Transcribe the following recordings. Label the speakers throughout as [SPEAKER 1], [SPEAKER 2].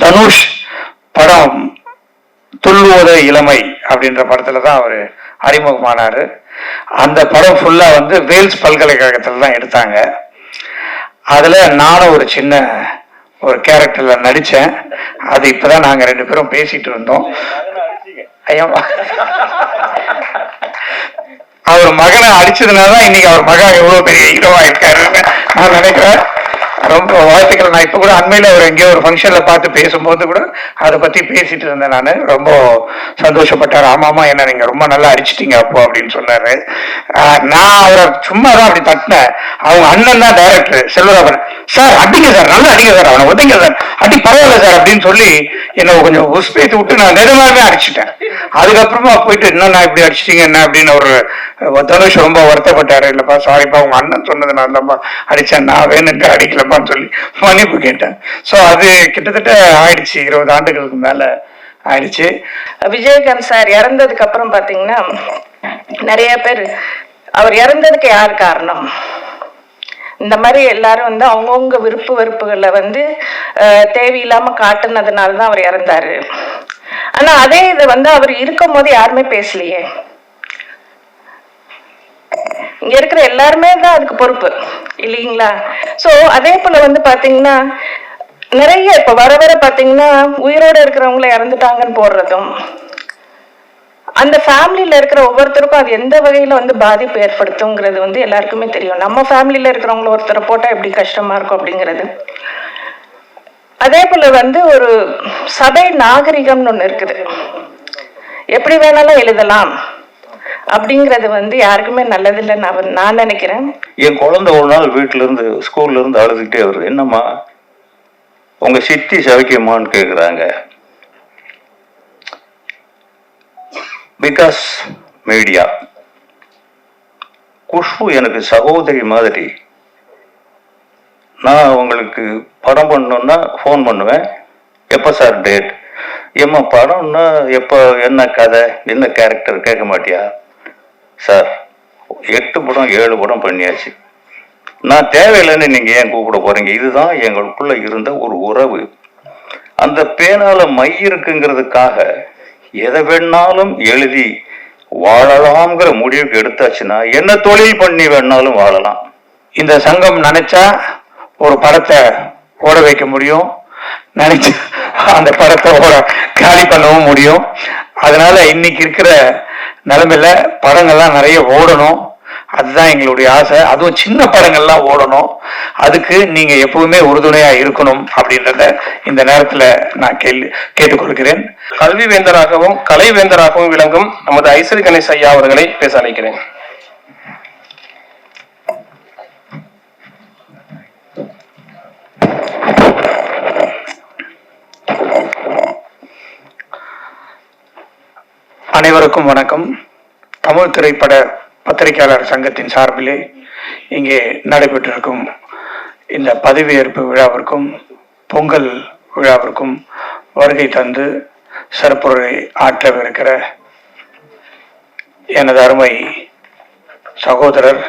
[SPEAKER 1] தனுஷ் படம் துள்ளுவத இளமை அப்படின்ற படத்துல தான் அவர் அறிமுகமானாரு. அந்த படம் ஃபுல்லா வந்து வேல்ஸ் பல்கலைக்கழகத்தில் தான் எடுத்தாங்க. அதுல நானும் ஒரு சின்ன ஒரு கேரக்டர்ல நடிச்சேன். அது இப்பதான் நாங்க ரெண்டு பேரும் பேசிட்டு இருந்தோம். அவர் மகனை அடிச்சதுனால தான் இன்னைக்கு அவர் மகன் எவ்வளவு பெரிய ஹீரோவா இருக்காருன்னு நான் நினைக்கிறேன். ரொம்ப வாழ்த்துக்கள். நான் இப்போ கூட அண்மையில் அவர் எங்கேயோ ஒரு ஃபங்க்ஷனில் பார்த்து பேசும்போது கூட அதை பற்றி பேசிட்டு இருந்தேன் நான். ரொம்ப சந்தோஷப்பட்டார். ஆமாமா என்ன நீங்க ரொம்ப நல்லா அடிச்சிட்டீங்க அப்போ அப்படின்னு சொன்னார். ஆஹ் நான் அவரை சும்மா தான் அப்படி தட்டினேன். அவங்க அண்ணன் தான் டைரக்டர் செல்வராபன் சார் அடிங்க சார் நல்லா அடிங்க சார் அவனை ஒதுங்க சார். அடி பரவாயில்ல சார் அப்படின்னு சொல்லி என்னை கொஞ்சம் உஸ்பேத்து விட்டு நான் நிஜமாவே அடிச்சிட்டேன். அதுக்கப்புறமா போயிட்டு என்ன நான் இப்படி அடிச்சிட்டீங்க? என்ன? அப்படின்னு ஒரு தனுஷ் ரொம்ப வருத்தப்பட்டாரு. இல்லைப்பா சாரிப்பா உங்கள் அண்ணன் சொன்னது நான் தான்ப்பா அடிச்சேன். நான் வேணுன்ட்டு அடிக்கலப்பான்னு சொல்லி மன்னிப்பு கேட்டேன். ஸோ அது கிட்டத்தட்ட ஆயிடுச்சு. இருபது ஆண்டுகளுக்கு மேல ஆயிடுச்சு.
[SPEAKER 2] விஜயகாந்த் சார் இறந்ததுக்கு அப்புறம் பாத்தீங்கன்னா நிறைய பேர் அவர் இறந்ததுக்கு யார் காரணம்? இந்த மாதிரி எல்லாரும் வந்து அவங்கவுங்க விருப்பு வெறுப்புகளை வந்து அஹ், தேவையில்லாம காட்டுனதுனால தான் அவர் இறந்தாரு. ஆனா அதே இதை வந்து அவர் இருக்கும் போது யாருமே பேசலையே. இங்க இருக்கிற எல்லாருமே தான் அதுக்கு பொறுப்பு இல்லைங்களா? சோ அதே போல வந்து பாத்தீங்கன்னா நிறைய இப்ப வர வர பாத்தீங்கன்னா உயிரோட இருக்கிறவங்கள இறந்துட்டாங்கன்னு போடுறதும் அந்த ஃபேமிலியில இருக்கிற ஒவ்வொருத்தருக்கும் அது எந்த வகையில வந்து பாதிப்பு ஏற்படுத்துங்கிறது வந்து எல்லாருக்குமே தெரியும். நம்ம ஃபேமிலியில இருக்கிறவங்கள ஒருத்தரை போட்டா எப்படி கஷ்டமா இருக்கும் அப்படிங்கிறது. அதே போல வந்து ஒரு சபை நாகரிகம்னு ஒண்ணு இருக்குது. எப்படி வேணாலும் எழுதலாம். அப்படிங்கறது வந்து யாருக்குமே நல்லதில்லைன்னு நான் நான் நினைக்கிறேன்.
[SPEAKER 3] என் குழந்தை ஒரு நாள் வீட்டுல இருந்து ஸ்கூல்ல இருந்து அழுதுகிட்டே வருது. என்னம்மா உங்க சித்தி சவிக்கியமான்னு கேக்குறாங்க. பிகாஸ் மீடியா குஷ்பு எனக்கு சகோதரி மாதிரி. நான் அவங்களுக்கு படம் பண்ணணும்னா ஃபோன் பண்ணுவேன். எப்போ சார் டேட் ஏம்மா படம்னா எப்போ என்ன கதை? என்ன கேரக்டர் கேட்க மாட்டியா? சார் எட்டு படம் ஏழு படம் பண்ணியாச்சு. நான் தேவையில்லைன்னு நீங்கள் ஏன் கூப்பிட போகிறீங்க இதுதான் எங்களுக்குள்ள இருந்த ஒரு உறவு. அந்த பேனால மை இருக்குங்கிறதுக்காக எதை வேணாலும் எழுதி வாழலாம்ங்கிற முடிவுக்கு எடுத்தாச்சுன்னா என்ன தொழில் பண்ணி வேணாலும் வாழலாம்.
[SPEAKER 1] இந்த சங்கம் நினைச்சா ஒரு படத்தை ஓட வைக்க முடியும். நினைச்சு அந்த படத்தை ஓட காலி பண்ணவும் முடியும். அதனால இன்னைக்கு இருக்கிற நிலைமையில படங்கள்லாம் நிறைய ஓடணும். அதுதான் எங்களுடைய ஆசை. அதுவும் சின்ன படங்கள்லாம் ஓடணும். அதுக்கு நீங்க எப்பவுமே உறுதுணையா இருக்கணும் அப்படின்றத இந்த நேரத்துல நான் கேள்வி கேட்டுக்கொள்கிறேன்.
[SPEAKER 4] கல்வி வேந்தராகவும் கலை வேந்தராகவும் விளங்கும் நமது ஐசரி கணேஷ் ஐயா அவர்களை பேச அழைக்கிறேன்.
[SPEAKER 1] அனைவருக்கும் வணக்கம். தமிழ் திரைப்பட பத்திரிகையாளர் சங்கத்தின் சார்பிலே இங்கே நடைபெற்றிருக்கும் இந்த பதவியேற்பு விழாவிற்கும் பொங்கல் விழாவிற்கும் வருகை தந்து சிறப்புரை ஆற்றவிருக்கிற எனது அருமை சகோதரர்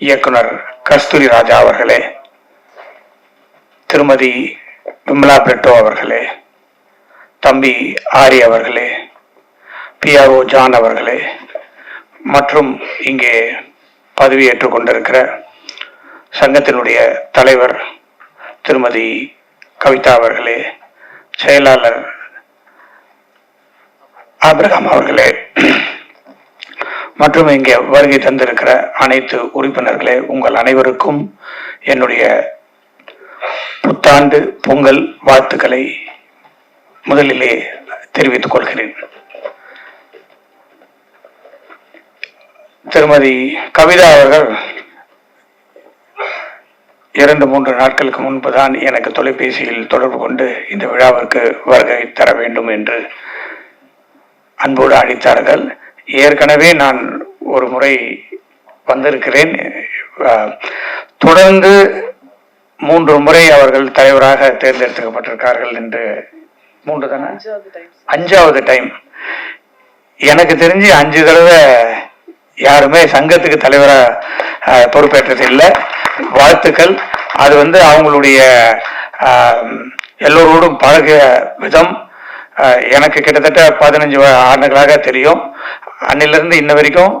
[SPEAKER 1] இயக்குனர் கஸ்தூரி ராஜா அவர்களே திருமதி விமலா பெட்டோ அவர்களே தம்பி ஆரி அவர்களே பிஆர்ஓ ஜான் அவர்களே மற்றும் இங்கே பதவியேற்றுக் கொண்டிருக்கிற சங்கத்தினுடைய தலைவர் திருமதி கவிதா அவர்களே செயலாளர் ஆபிரகாம் அவர்களே மற்றும் இங்கே வருகை தந்திருக்கிற அனைத்து உறுப்பினர்களே உங்கள் அனைவருக்கும் என்னுடைய புத்தாண்டு பொங்கல் வாழ்த்துக்களை முதலிலே தெரிவித்துக் கொள்கிறேன். திருமதி கவிதா அவர்கள் இரண்டு மூன்று நாட்களுக்கு முன்புதான் எனக்கு தொலைபேசியில் தொடர்பு கொண்டு இந்த விழாவிற்கு வருகை தர வேண்டும் என்று அன்போடு அழைத்தார்கள். ஏற்கனவே நான் ஒரு முறை வந்திருக்கிறேன். தொடர்ந்து மூன்று முறை அவர்கள் தலைவராக தேர்ந்தெடுக்கப்பட்டிருக்கார்கள் என்று மூன்று தானே? அஞ்சாவது டைம் எனக்கு தெரிஞ்சு அஞ்சு தடவை யாருமே சங்கத்துக்கு தலைவராக பொறுப்பேற்றது இல்லை. வாழ்த்துக்கள். அது வந்து அவங்களுடைய எல்லோரோடும் பழகிய விதம். எனக்கு கிட்டத்தட்ட பதினஞ்சு ஆண்டுகளாக தெரியும். அன்னிலிருந்து இன்ன வரைக்கும்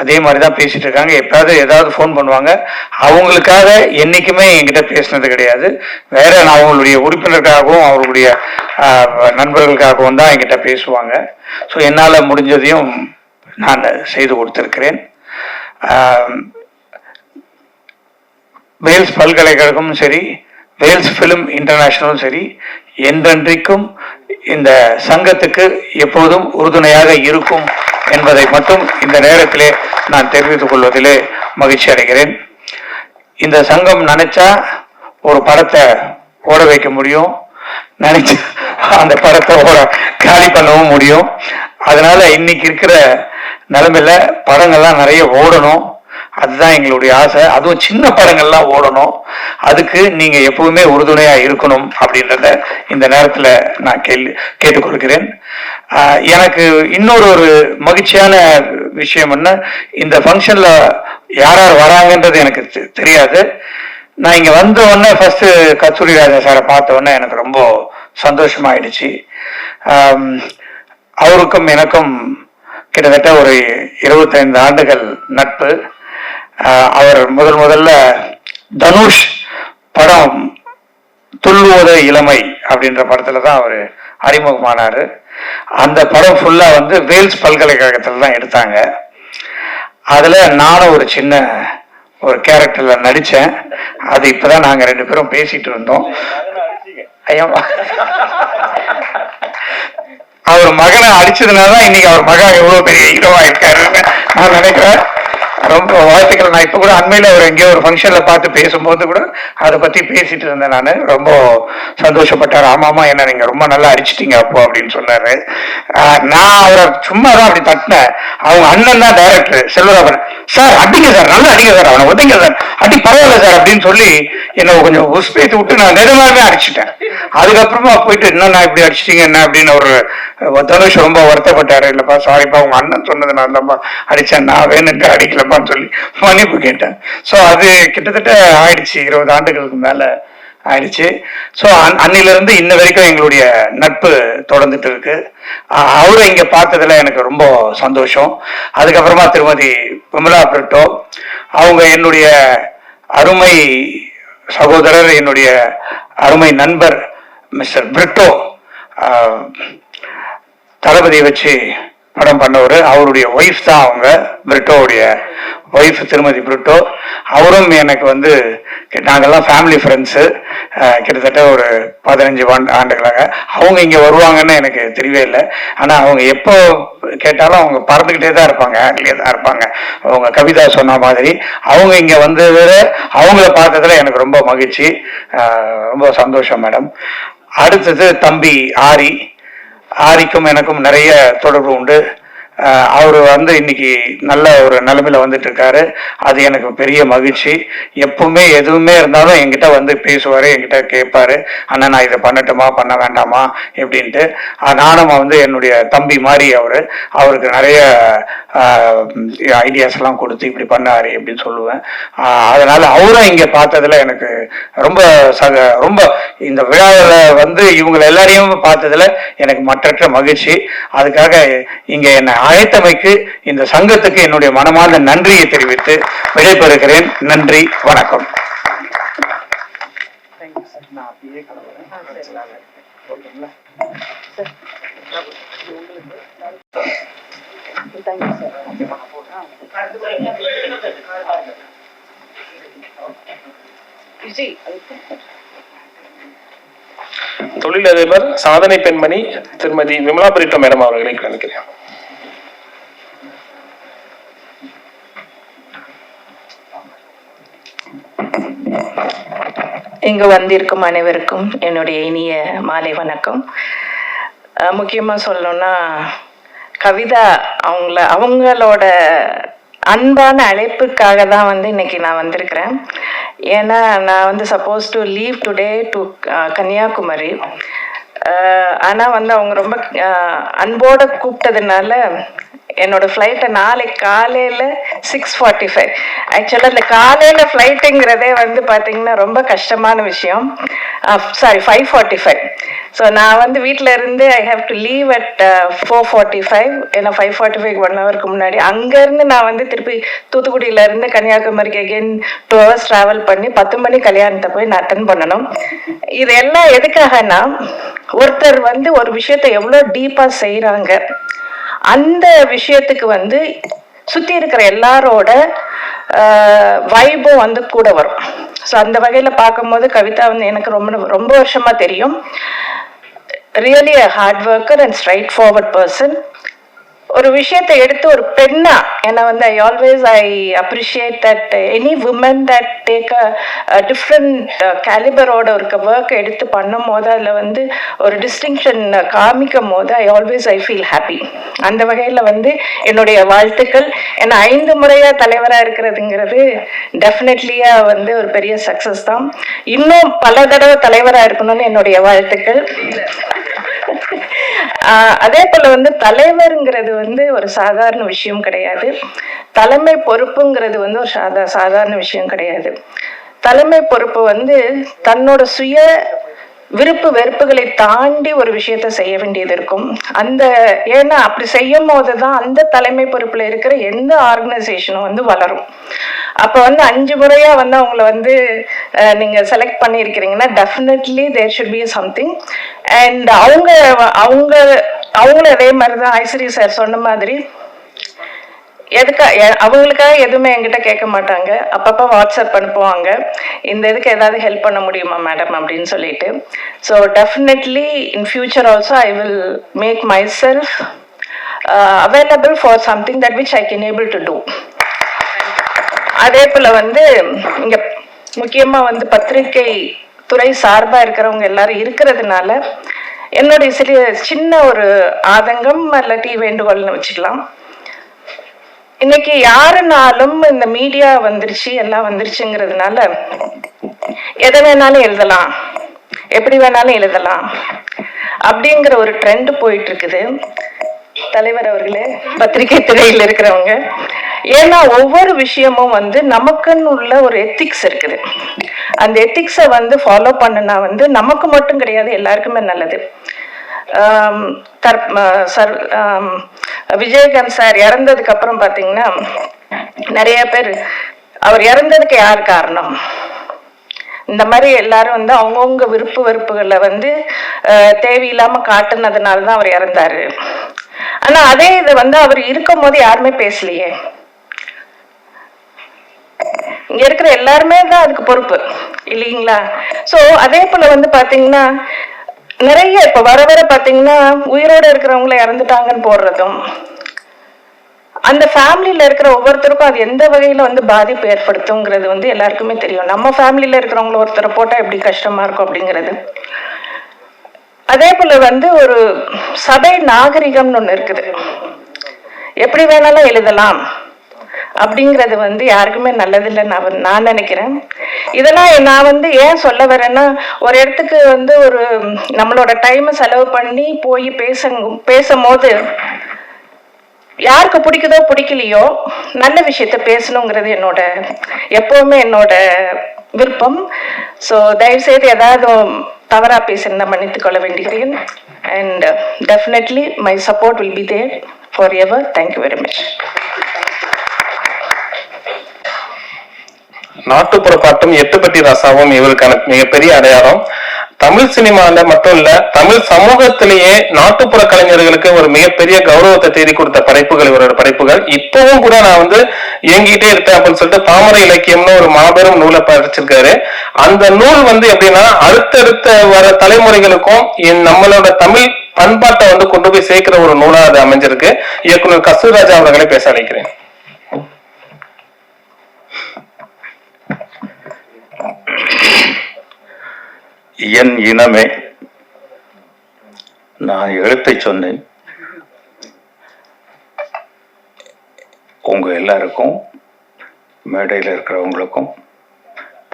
[SPEAKER 1] அதே மாதிரி தான் பேசிட்டு இருக்காங்க. எப்பயாவது ஏதாவது ஃபோன் பண்ணுவாங்க. அவங்களுக்காக என்றைக்குமே என்கிட்ட பேசினது கிடையாது. வேற நான் அவங்களுடைய உறுப்பினருக்காகவும் அவர்களுடைய நண்பர்களுக்காகவும் தான் என்கிட்ட பேசுவாங்க. ஸோ என்னால் முடிஞ்சதையும் நான் செய்து கொடுத்திருக்கிறேன். வேல்ஸ் பல்கலைக்கழகமும் சரி வேல்ஸ் ஃபிலிம் இன்டர்நேஷனலும் சரி என்றென்றைக்கும் இந்த சங்கத்துக்கு எப்போதும் உறுதுணையாக இருக்கும் என்பதை மட்டும் இந்த நேரத்திலே நான் தெரிவித்துக் கொள்வதிலே மகிழ்ச்சி அடைகிறேன். இந்த சங்கம் நினைச்சா ஒரு படத்தை ஓட வைக்க முடியும். நினைச்சு அந்த படத்தை ஓட காலி பண்ணவும் முடியும். அதனால இன்னைக்கு இருக்கிற நிலமையில படங்கள்லாம் நிறைய ஓடணும். அதுதான் எங்களுடைய ஆசை. அதுவும் சின்ன படங்கள்லாம் ஓடணும். அதுக்கு நீங்க எப்பவுமே உறுதுணையா இருக்கணும் அப்படின்றத இந்த நேரத்தில் நான் கேள்வி கேட்டுக்கொள்கிறேன். எனக்கு இன்னொரு ஒரு மகிழ்ச்சியான விஷயம் என்ன இந்த ஃபங்க்ஷன்ல யார் யார் வராங்கன்றது எனக்கு தெ- தெரியாது. நான் இங்க வந்த உடனே ஃபர்ஸ்ட் கஸ்தூரி ராஜா சாரை பார்த்த உடனே எனக்கு ரொம்ப சந்தோஷமாயிடுச்சு. அவருக்கும் எனக்கும் கிட்டத்தட்ட ஒரு இருபத்தைந்து ஆண்டுகள் நட்பு. அவர் முதல் முதல்ல தனுஷ் படம் துள்ளுவது இளமை அப்படின்ற படத்துல தான் அவர் அறிமுகமானாரு. அந்த படம் ஃபுல்லா வந்து வேல்ஸ் பல்கலைக்கழகத்துல தான் எடுத்தாங்க. அதுல நானும் ஒரு சின்ன ஒரு கேரக்டர்ல நடிச்சேன். அது இப்பதான் நாங்க ரெண்டு பேரும் பேசிட்டு இருந்தோம். ஐயா. அவர் மகனை அடிச்சதுனால தான் இன்னைக்கு அவர் மகன் எவ்வளவு பெரிய ஹீரோவா இருக்காருன்னு நான் நினைக்கிறேன். ரொம்ப வாழ்த்துக்கள். நான் இப்போ கூட அண்மையில் அவர் எங்கேயோ ஒரு ஃபங்க்ஷனில் பார்த்து பேசும்போது கூட அதை பற்றி பேசிட்டு இருந்தேன் நான். ரொம்ப சந்தோஷப்பட்டார். ஆமாமா என்ன நீங்க ரொம்ப நல்லா அடிச்சிட்டிங்க அப்போ அப்படின்னு சொன்னார். ஆஹ் நான் அவரை சும்மா தான் அப்படி தட்டினேன். அவங்க அண்ணன் தான் டைரக்டர் செல்வராபன் சார் அடிங்க சார் நல்லா அடிங்க சார் அவனை ஒதுங்க சார். அடி பரவாயில்ல சார் அப்படின்னு சொல்லி என்னை கொஞ்சம் உஸ்பேத்து விட்டு நான் நிஜமாவே அடிச்சிட்டேன். அதுக்கப்புறமா போயிட்டு என்ன நான் இப்படி அடிச்சிட்டீங்க? என்ன? அப்படின்னு ஒரு தனுஷ் ரொம்ப வருத்தப்பட்டாரு. இல்லைப்பா சாரிப்பா உங்க அண்ணன் சொன்னது நான் தான்ப்பா அடிச்சேன். நான் வேணுன்ட்டு அடிக்கலப்பான்னு சொல்லி மன்னிப்பு கேட்டேன். ஸோ அது கிட்டத்தட்ட ஆயிடுச்சு. இருபது ஆண்டுகளுக்கு மேல ஆயிடுச்சு. ஸோ அன்னிலிருந்து இன்ன வரைக்கும் எங்களுடைய நட்பு தொடர்ந்துட்டு இருக்கு. அவரை இங்க பார்த்ததுல எனக்கு ரொம்ப சந்தோஷம். அதுக்கப்புறமா திருமதி விமலா பிரிட்டோ அவங்க என்னுடைய அருமை சகோதரர் என்னுடைய அருமை நண்பர் மிஸ்டர் பிரிட்டோ ஆஹ், தளபதியை வச்சு படம் பண்ணவர். அவருடைய ஒய்ஃப் தான் அவங்க பிரிட்டோவுடைய ஒய்ஃப் திருமதி பிரிட்டோ. அவரும் எனக்கு வந்து நாங்கள்லாம் ஃபேமிலி ஃப்ரெண்ட்ஸு கிட்டத்தட்ட ஒரு பதினஞ்சு ஆண்டு ஆண்டுகளாக. அவங்க இங்கே வருவாங்கன்னு எனக்கு தெரியவே இல்லை. ஆனால் அவங்க எப்போ கேட்டாலும் அவங்க பறந்துக்கிட்டே தான் இருப்பாங்க ஆட்லேயே தான் இருப்பாங்க. அவங்க கவிதா சொன்ன மாதிரி. அவங்க இங்கே வந்ததில் அவங்கள பார்த்ததில் எனக்கு ரொம்ப மகிழ்ச்சி. ரொம்ப சந்தோஷம் மேடம். அடுத்தது தம்பி ஆரி. ஆரிக்கும் எனக்கும் நிறைய தொடர்பு உண்டு. அவர் வந்து இன்னைக்கு நல்ல ஒரு நிலமையில் வந்துட்டு இருக்காரு. அது எனக்கு பெரிய மகிழ்ச்சி. எப்பவுமே எதுவுமே இருந்தாலும் என்கிட்ட வந்து பேசுவார் என்கிட்ட கேட்பாரு. அண்ணா நான் இதை பண்ணட்டுமா? பண்ண வேண்டாமா? எப்படின்ட்டு. நானும் வந்து என்னுடைய தம்பி மாதிரி அவர். அவருக்கு நிறைய ஐடியாஸ் எல்லாம் கொடுத்து இப்படி பண்ணாரு அப்படின்னு சொல்லுவேன். அதனால் அதனால அவரும் இங்க பார்த்ததுல எனக்கு ரொம்ப சக ரொம்ப இந்த விழாவில் வந்து இவங்க எல்லாரையும் பார்த்ததுல எனக்கு மற்றற்ற மகிழ்ச்சி. அதுக்காக இங்க என்னை அழைத்தமைக்கு இந்த சங்கத்துக்கு என்னுடைய மனமார்ந்த நன்றியை தெரிவித்து விடைபெறுகிறேன். நன்றி வணக்கம்.
[SPEAKER 4] தொழிலதிபர் சாதனை பெண்மணி திருமதி விமலா பிரிட்டோ மேடம் அவர்களை கணிக்கிறேன்
[SPEAKER 2] இங்கு வந்திருக்கும் அனைவருக்கும் என்னுடைய இனிய மாலை வணக்கம். அஹ் முக்கியமா சொல்லணும்னா கவிதா அவங்கள அவங்களோட அன்பான அழைப்புக்காக தான் வந்து இன்னைக்கு நான் வந்திருக்கிறேன். ஏன்னா நான் வந்து suppose to leave today to Kanyakumari. ஆனால் வந்து அவங்க ரொம்ப அன்போடு கூப்பிட்டதுனால என்னோட ஃப்ளைட்டை நாளைக்கு காலையில் சிக்ஸ் ஃபார்ட்டி ஃபைவ் ஆக்சுவலாக இந்த காலையில் ஃப்ளைட்டுங்கிறதே வந்து பார்த்தீங்கன்னா ரொம்ப கஷ்டமான விஷயம். Sorry five forty five so நான் வந்து வீட்டில் இருந்து I have to leave at four forty five ஏன்னா ஃபைவ் ஃபார்ட்டி ஃபைவ் ஒன் ஹவருக்கு முன்னாடி. அங்கேருந்து நான் வந்து திருப்பி தூத்துக்குடியிலேருந்து கன்னியாகுமரிக்கு அகெயின் டூ ஹவர்ஸ் ட்ராவல் பண்ணி பத்து மணி கல்யாணத்தை போய் நான் அட்டன் பண்ணணும். இது எல்லாம் எதுக்காகனா ஒருத்தர் வந்து ஒரு விஷயத்தை எவ்வளோ டீப்பாக செய்கிறாங்க அந்த விஷயத்துக்கு வந்து சுற்றி இருக்கிற எல்லாரோட வைபும் வந்து கூட வரும். ஸோ அந்த வகையில் பார்க்கும்போது கவிதா வந்து எனக்கு ரொம்ப ரொம்ப வருஷமா தெரியும். Really a hard worker and straightforward person ஒரு விஷயத்தை எடுத்து ஒரு பெண்ணா ஏன்னா வந்து I always I appreciate that any woman that take a different கேலிபரோட ஒரு ஒர்க் எடுத்து பண்ணும் போது அதில் வந்து ஒரு டிஸ்டிங்ஷன் காமிக்கும் போது I always I feel happy அந்த வகையில் வந்து என்னுடைய வாழ்த்துக்கள். ஏன்னா ஐந்து முறையாக தலைவராக இருக்கிறதுங்கிறது டெஃபினெட்லியாக வந்து ஒரு பெரிய சக்ஸஸ் தான். இன்னும் பல தடவை தலைவராக இருக்கணும்னு என்னுடைய வாழ்த்துக்கள். அதே போல வந்து தலைவருங்கிறது வந்து ஒரு சாதாரண விஷயம் கிடையாது. தலைமை பொறுப்புங்கிறது வந்து ஒரு சாதா சாதாரண விஷயம் கிடையாது. தலைமை பொறுப்பு வந்து தன்னோட சுய விருப்பு வெறுப்புகளை தாண்டி ஒரு விஷயத்த செய்ய வேண்டியது இருக்கும். அந்த ஏன்னா அப்படி செய்யும் போது தான் அந்த தலைமை பொறுப்புல இருக்கிற எந்த ஆர்கனைசேஷனும் வந்து வளரும். அப்போ வந்து அஞ்சு முறையா வந்து அவங்கள வந்து நீங்கள் நீங்க select பண்ணியிருக்கிறீங்கன்னா definitely there should be something and அவங்க அவங்க அவங்களும் அதே மாதிரி தான் ஐஸ்வரி சார் சொன்ன மாதிரி எதுக்கா எ- அவங்களுக்காக எதுவுமே என்கிட்ட கேட்க மாட்டாங்க. அப்பப்போ வாட்ஸ்அப் அனுப்புவாங்க. இந்த இதுக்கு ஏதாவது ஹெல்ப் பண்ண முடியுமா மேடம் அப்படின்னு சொல்லிட்டு. So definitely in future also I will make myself available for something that which I can able to do அதே போல வந்து இங்க முக்கியமா வந்து பத்திரிகை துறை சார்பா இருக்கிறவங்க எல்லாரும் இருக்கிறதுனால என்னுடைய சிறிய சின்ன ஒரு ஆதங்கம் இல்லாட்டி வேண்டுகோள்னு வச்சுக்கலாம். இன்னைக்கு யாருனாலும் இந்த மீடியா வந்துருச்சு எல்லாம் வந்துருச்சுங்கிறதுனால எதை வேணாலும் எழுதலாம் எப்படி வேணாலும் எழுதலாம் அப்படிங்கிற ஒரு ட்ரெண்ட் போயிட்டு இருக்குது. தலைவர் அவர்களே பத்திரிகை துறையில் இருக்கிறவங்க ஏன்னா ஒவ்வொரு விஷயமும் வந்து நமக்குன்னு உள்ள ஒரு எத்திக்ஸ் இருக்குது. அந்த எத்திக்ஸை வந்து ஃபாலோ பண்ணுனா வந்து நமக்கு மட்டும் கிடையாது எல்லாருக்குமே நல்லது. ஆம், சர் விஜயகாந்த் சார் இறந்ததுக்கு அப்புறம் பாத்தீங்கன்னா நிறைய பேர் அவர் இறந்ததுக்கு யார் காரணம்? இந்த மாதிரி எல்லாரும் வந்து அவங்கவுங்க விருப்பு வெறுப்புகளை வந்து அஹ், தேவையில்லாம காட்டுனதுனால தான் அவர் இறந்தாரு. ஆனா அதே இது வந்து அவர் இருக்கும் போது யாருமே பேசலையே. இங்க இருக்கிற எல்லாருமே தான் அதுக்கு பொறுப்பு இல்லைங்களா? சோ அதே போல வந்து பாத்தீங்கன்னா நிறைய இப்ப வர வர பாத்தீங்கன்னா உயிரோட இருக்கிறவங்கள இறந்துட்டாங்கன்னு போடுறதும் அந்த ஃபேமிலியில இருக்கிற ஒவ்வொருத்தருக்கும் அது எந்த வகையில வந்து பாதிப்பு ஏற்படுத்துங்கிறது வந்து எல்லாருக்குமே தெரியும். நம்ம ஃபேமிலியில இருக்கிறவங்கள ஒருத்தரை போட்டா எப்படி கஷ்டமா இருக்கும் அப்படிங்கிறது. அதே போல வந்து ஒரு சபை நாகரிகம்னு ஒண்ணு இருக்குது. எப்படி வேணாலும் எழுதலாம். அப்படிங்கிறது வந்து யாருக்குமே நல்லதில்லைன்னு நான் நான் நினைக்கிறேன். இதெல்லாம் நான் வந்து ஏன் சொல்ல வரேன்னா ஒரு இடத்துக்கு வந்து ஒரு நம்மளோட டைமை செலவு பண்ணி போய் பேச பேசும்போது யாருக்கு பிடிக்குதோ பிடிக்கலையோ நல்ல விஷயத்த பேசணுங்கிறது என்னோட எப்பவுமே என்னோட விருப்பம். ஸோ தயவுசெய்து ஏதாவது தவறா பேசியிருந்தா மன்னித்துக் கொள்ள வேண்டுகிறேன். And definitely my support will be there forever thank you very much
[SPEAKER 4] நாட்டுப்புற பாட்டும் எட்டுப்பட்டி ரசாவும் இவருக்கான மிகப்பெரிய அடையாளம். தமிழ் சினிமால மட்டும் இல்ல தமிழ் சமூகத்திலேயே நாட்டுப்புற கலைஞர்களுக்கு ஒரு மிகப்பெரிய கௌரவத்தை தேடி கொடுத்த படைப்புகள் இவரோட படைப்புகள். இப்பவும் கூட நான் வந்து இயங்கிட்டே இருப்பேன் அப்படின்னு சொல்லிட்டு தாமரை இலக்கியம்னு ஒரு மாபெரும் நூலை படிச்சிருக்காரு. அந்த நூல் வந்து எப்படின்னா அடுத்தடுத்த வர தலைமுறைகளுக்கும் என் நம்மளோட தமிழ் பண்பாட்டை வந்து கொண்டு போய் சேர்க்கிற ஒரு நூலா அது அமைஞ்சிருக்கு. இயக்குனர் கஸ்தூராஜா அவர்களை பேச அழைக்கிறேன்.
[SPEAKER 3] என் இனமே. நான் எழுத்தை சொன்னேன். உங்க எல்லாருக்கும் மேடையில் இருக்கிறவங்களுக்கும்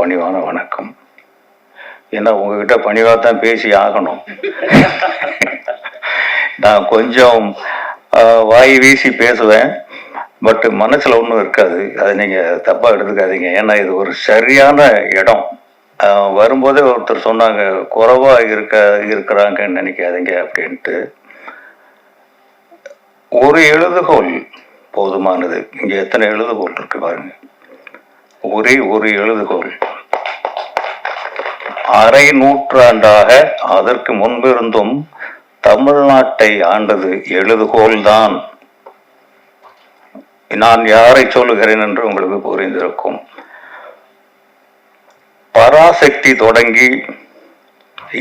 [SPEAKER 3] பணிவான வணக்கம். ஏன்னா உங்ககிட்ட பணிவாக தான் பேசி ஆகணும். நான் கொஞ்சம் வாய் வீசி பேசுவேன் பட் மனசில் ஒன்றும் இருக்காது. அதை நீங்கள் தப்பாக எடுத்துக்காதீங்க. ஏன்னா இது ஒரு சரியான இடம். வரும்போதே ஒருத்தர் சொன்னாங்க குறைவா இருக்க இருக்கிறாங்கன்னு நினைக்காதீங்க அப்படின்ட்டு. ஒரு எழுதுகோல் போதுமானது. இங்க எத்தனை எழுதுகோல் இருக்கு பாருங்க. ஒரே ஒரு எழுதுகோல் அரை நூற்றாண்டாக அதற்கு முன்பிருந்தும் தமிழ்நாட்டை ஆண்டது எழுதுகோல்தான் நான் யாரை சொல்லுகிறேன் என்று உங்களுக்கு புரிந்திருக்கும். பராசக்தி தொடங்கி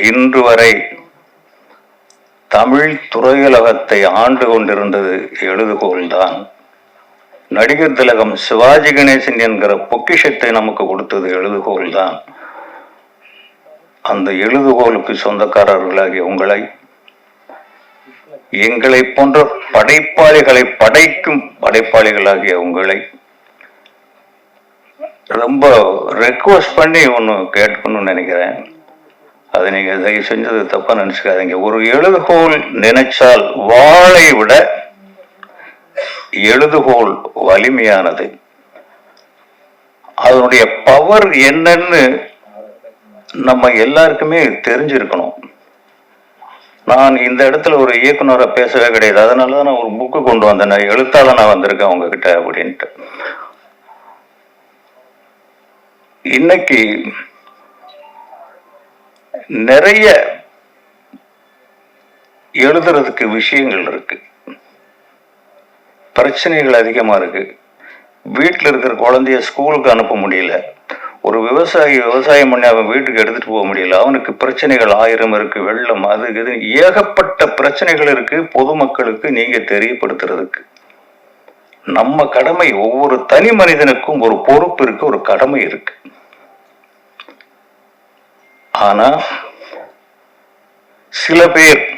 [SPEAKER 3] இன்று வரை தமிழ் துறையுலகத்தை ஆண்டு கொண்டிருந்தது எழுதுகோள்தான். நடிகர் திலகம் சிவாஜி கணேசன் என்கிற பொக்கிஷத்தை நமக்கு கொடுத்தது எழுதுகோல்தான் அந்த எழுதுகோலுக்கு சொந்தக்காரர்களாகிய உங்களை எங்களை போன்ற படைப்பாளிகளை படைக்கும் படைப்பாளிகளாகிய உங்களை ரொம்ப ரெக்வஸ்ட் பண்ணி ஒன்று கேட்கணும்னு நினைக்கிறேன். அதை நீங்க தயவு செஞ்சது தப்பா நினச்சிக்காதீங்க. ஒரு எழுதுகோல் நினைச்சால் வாளை விட எழுதுகோல் வலிமையானது. அதனுடைய பவர் என்னன்னு நம்ம எல்லாருக்குமே தெரிஞ்சிருக்கணும். நான் இந்த இடத்துல ஒரு இயக்குனரை பேசவே கிடையாது. அதனால தான் நான் ஒரு புக்கு கொண்டு வந்தேன். நான் நான் வந்திருக்கேன் உங்ககிட்ட அப்படின்ட்டு. இன்னைக்கு நிறைய எழுதுறதுக்கு விஷயங்கள் இருக்கு. பிரச்சனைகள் அதிகமாக இருக்கு. வீட்டில் இருக்கிற குழந்தைய ஸ்கூலுக்கு அனுப்ப முடியல. ஒரு விவசாயி விவசாயம் பண்ணி அவன் வீட்டுக்கு எடுத்துட்டு போக முடியல. அவனுக்கு பிரச்சனைகள் ஆயிரம் இருக்கு வெள்ளம் அது இது. ஏகப்பட்ட பிரச்சனைகள் இருக்கு பொதுமக்களுக்கு நீங்க தெரியப்படுத்துறதுக்கு. நம்ம கடமை ஒவ்வொரு தனி மனிதனுக்கும் ஒரு பொறுப்பு இருக்கு ஒரு கடமை இருக்கு. ஆனா சில பேர்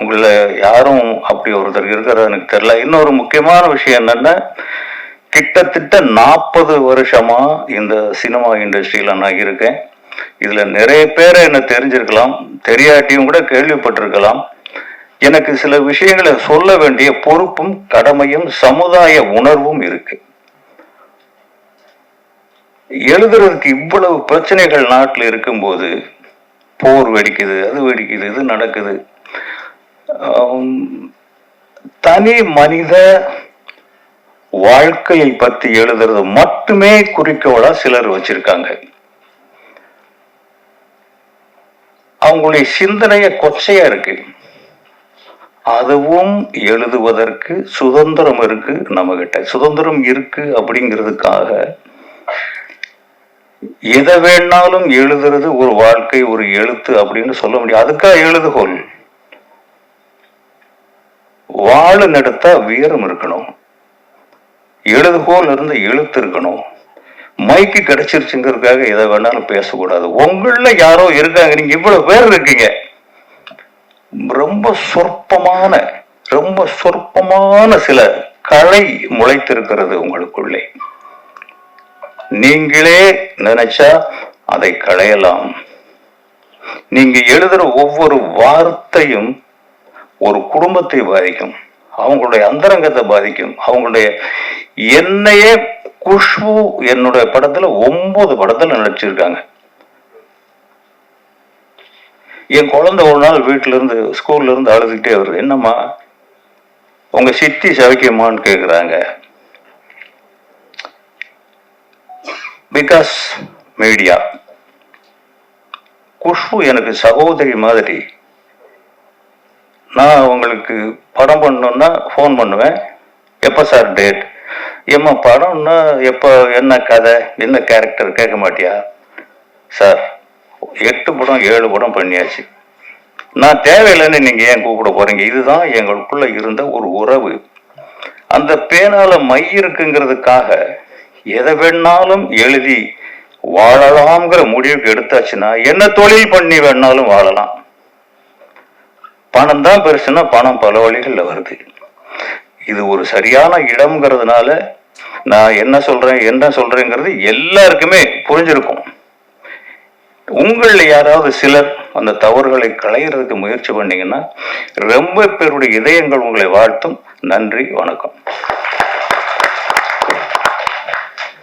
[SPEAKER 3] உங்களை யாரும் அப்படி ஒருத்தர் இருக்கிறது எனக்கு தெரியல. இன்னொரு முக்கியமான விஷயம் என்னன்னா கிட்டத்தட்ட நாற்பது வருஷமா இந்த சினிமா இண்டஸ்ட்ரியில நான் இருக்கேன். இதுல நிறைய பேரை என்ன தெரிஞ்சிருக்கலாம் தெரியாட்டியும் கூட கேள்விப்பட்டிருக்கலாம். எனக்கு சில விஷயங்களை சொல்ல வேண்டிய பொறுப்பும் கடமையும் சமுதாய உணர்வும் இருக்கு. எழுதுறதுக்கு இவ்வளவு பிரச்சனைகள் நாட்டில் இருக்கும்போது போர் வெடிக்குது அது வெடிக்குது இது நடக்குது. தனி மனித வாழ்க்கையை பத்தி எழுதுறது மட்டுமே குறிக்கோளா சிலர் வச்சிருக்காங்க. அவங்களுடைய சிந்தனைய கொச்சையா இருக்கு. அதுவும் எழுதுவதற்கு சுதந்திரம் இருக்கு நம்ம கிட்ட சுதந்திரம் இருக்கு அப்படிங்கிறதுக்காக எதை வேணாலும் எழுதுறது ஒரு வாழ்க்கை ஒரு எழுத்து அப்படின்னு சொல்ல முடியும். அதுக்காக எழுதுகோல் வாழு நடத்தா வீரம் இருக்கணும். எழுதுகோல் இருந்து எழுத்து இருக்கணும். மைக்கு கிடைச்சிருச்சுங்கிறதுக்காக எதை வேணாலும் பேசக்கூடாது. உங்கள யாரோ இருக்காங்க. நீங்க இவ்வளவு பேர் இருக்கீங்க. ரொம்ப சொற்பமான ரொம்ப சொற்பமான சில கலை முளைத்திருக்கிறது உங்களுக்குள்ளே. நீங்களே நினைச்சா அதை களையலாம். நீங்க எழுதுற ஒவ்வொரு வார்த்தையும் ஒரு குடும்பத்தை பாதிக்கும். அவங்களுடைய அந்தரங்கத்தை பாதிக்கும். அவங்களுடைய என்னையே குஷ்பு என்னுடைய படத்துல ஒன்பது படத்துல நடிச்சிருக்காங்க. என் குழந்தை ஒரு நாள் வீட்டுல இருந்து ஸ்கூல்ல இருந்து அழுதுகிட்டே வருது. என்னம்மா உங்க சித்தி சவிக்கியமான்னு கேக்குறாங்க. Because media. குஷ்பு எனக்கு சகோதரி மாதிரி. நான் உங்களுக்கு படம் பண்ணணும்னா ஃபோன் பண்ணுவேன். எப்போ சார் டேட் ஏம்மா படம்னா எப்போ என்ன கதை? என்ன கேரக்டர் கேட்க மாட்டியா? சார் எட்டு படம் ஏழு படம் பண்ணியாச்சு. நான் தேவையில்லைன்னு நீங்கள் ஏன் கூப்பிட போகிறீங்க இதுதான் எங்களுக்குள்ளே இருந்த ஒரு உறவு. அந்த பேனால மை இருக்குங்கிறதுக்காக எதை வேணாலும் எழுதி வாழலாம்ங்கிற முடிவுக்கு எடுத்தாச்சுன்னா என்ன தொழில் பண்ணி வேணாலும் வாழலாம். பணம் தான் பெருசுன்னா பணம் பல வழிகள்ல வருது. இது ஒரு சரியான இடம்ங்கிறதுனால நான் என்ன சொல்றேன் என்ன சொல்றேங்கிறது எல்லாருக்குமே புரிஞ்சிருக்கும். உங்களில் யாராவது சிலர் அந்த தவறுகளை களையிறதுக்கு முயற்சி பண்ணீங்கன்னா ரொம்ப பேருடைய இதயங்கள் உங்களை வாழ்த்தும். நன்றி வணக்கம்.